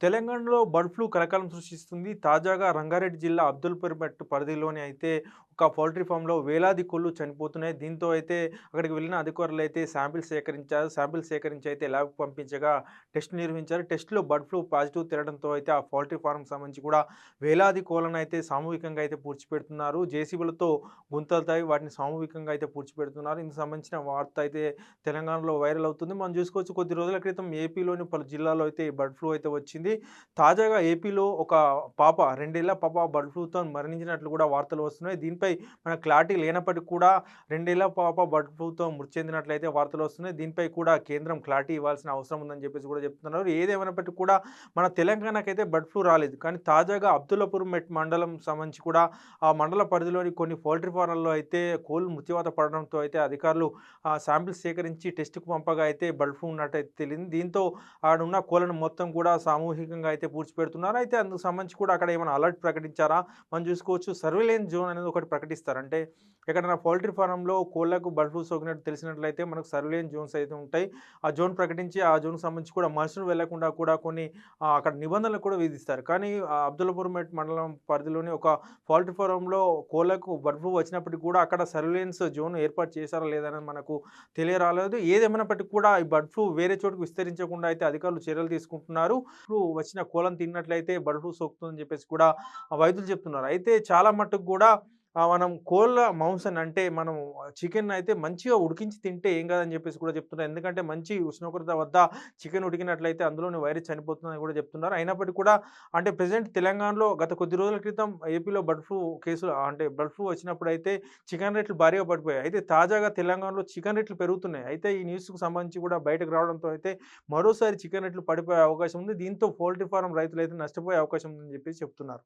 తెలంగాణలో bird flu కలకలం సృష్టిస్తుంది. తాజాగా రంగారెడ్డి జిల్లా అబ్దుల్పూర్‌మెట్ పరిధిలోని అయితే ఒక పౌల్ట్రీ ఫామ్‌లో వేలాది కోళ్ళు చనిపోతున్నాయి. దీంతో అయితే అక్కడికి వెళ్ళిన అధికారులు అయితే శాంపిల్స్ సేకరించారు. శాంపిల్స్ సేకరించి అయితే ల్యాబ్‌కి పంపించగా టెస్ట్ నిర్వహించారు. టెస్ట్‌లో బర్డ్ ఫ్లూ పాజిటివ్ తేలడంతో అయితే ఆ పౌల్ట్రీ ఫార్మ్ సంబంధించి కూడా వేలాది కోళ్ళను అయితే సామూహికంగా అయితే పూడ్చిపెడుతున్నారు. జేసీబీలతో గుంతలు తవ్వి వాటిని సామూహికంగా అయితే పూడ్చిపెడుతున్నారు. ఇందుకు సంబంధించిన వార్త అయితే తెలంగాణలో వైరల్ అవుతుంది. మనం చూసుకోవచ్చు కొద్ది రోజుల క్రితం ఏపీలోని పలు జిల్లాలో అయితే బర్డ్ ఫ్లూ అయితే వచ్చింది. తాజాగా ఏపీలో ఒక పాప రెండేళ్ళ పాప బర్డ్ ఫ్లూతో మరణించినట్లు కూడా వార్తలు వస్తున్నాయి. దీనిపై మన క్లారిటీ లేనప్పటికీ కూడా రెండేళ్ళ పాప బర్డ్ ఫ్లూతో మృతి చెందినట్లయితే వార్తలు వస్తున్నాయి. దీనిపై కూడా కేంద్రం క్లారిటీ ఇవ్వాల్సిన అవసరం ఉందని చెప్పేసి కూడా చెప్తున్నారు. ఏదేమైనప్పటికీ కూడా మన తెలంగాణకైతే బర్డ్ ఫ్లూ రాలేదు. కానీ తాజాగా అబ్దుల్లాపూర్ మెట్ మండలం సంబంధించి కూడా ఆ మండల పరిధిలోని కొన్ని పౌల్ట్రీ ఫారాల్లో అయితే కోళ్ళు మృత్యువాత పడడంతో అయితే అధికారులు శాంపిల్స్ సేకరించి టెస్ట్‌కు పంపగా అయితే బర్డ్ ఫ్లూ ఉన్నట్టయితే తెలియదు దీంతో ఆడున్న కోళ్ళను మొత్తం కూడా సామూహికంగా అయితే పూడ్చిపెడుతున్నారు. అయితే అందుకు సంబంధించి కూడా అక్కడ ఏమైనా అలర్ట్ ప్రకటించారా? మనం చూసుకోవచ్చు సర్వేలెన్స్ జోన్ అనేది ఒకటి ప్రకటిస్తారు. అంటే ఎక్కడైనా పౌల్ట్రీ ఫారంలో కోళ్ళకు బర్డ్ ఫ్లూ సోకినట్టు తెలిసినట్లయితే మనకు సర్వేలెన్స్ జోన్స్ అయితే ఉంటాయి. ఆ జోన్ ప్రకటించి ఆ జోన్‌కి సంబంధించి కూడా మనుషులు వెళ్ళకుండా కూడా కొన్ని అక్కడ నిబంధనలు కూడా విధిస్తారు. కానీ అబ్దుల్పూర్ మెట్ మండలం పరిధిలోని ఒక పౌల్ట్రీ ఫారంలో కోళ్ళకు బర్డ్ ఫ్లూ వచ్చినప్పటికీ కూడా అక్కడ సర్వేలెన్స్ జోన్ ఏర్పాటు చేశారా లేదని మనకు తెలియరాలేదు. ఏదేమైనప్పటికీ కూడా ఈ బర్డ్ ఫ్లూ వేరే చోటుకు విస్తరించకుండా అయితే అధికారులు చర్యలు తీసుకుంటున్నారు. ఫ్లూ వచ్చిన కోళ్ళను తిన్నట్లయితే బర్డ్ ఫ్లూ సోకుతుందని చెప్పేసి కూడా వైద్యులు చెప్తున్నారు. అయితే చాలా మట్టుకు కూడా మనం కోళ్ళ మాంసం అంటే మనం చికెన్ అయితే మంచిగా ఉడికించి తింటే ఏం కాదని చెప్పేసి కూడా చెప్తున్నారు. ఎందుకంటే మంచి ఉష్ణోగ్రత వద్ద చికెన్ ఉడికినట్లయితే అందులోని వైరస్ చనిపోతుందని కూడా చెప్తున్నారు. అయినప్పటికీ కూడా అంటే ప్రెజెంట్ తెలంగాణలో గత కొద్ది రోజుల క్రితం ఏపీలో బర్డ్ ఫ్లూ కేసులు అంటే బర్డ్ ఫ్లూ అయితే చికెన్ రేట్లు భారీగా పడిపోయాయి. అయితే తాజాగా తెలంగాణలో చికెన్ రేట్లు పెరుగుతున్నాయి. అయితే ఈ న్యూస్‌కు సంబంధించి కూడా బయటకు రావడంతో అయితే మరోసారి చికెన్ రేట్లు పడిపోయే అవకాశం ఉంది. దీంతో పౌల్ట్రీ రైతులు రైతులైతే నష్టపోయే అవకాశం ఉందని చెప్పేసి చెప్తున్నారు.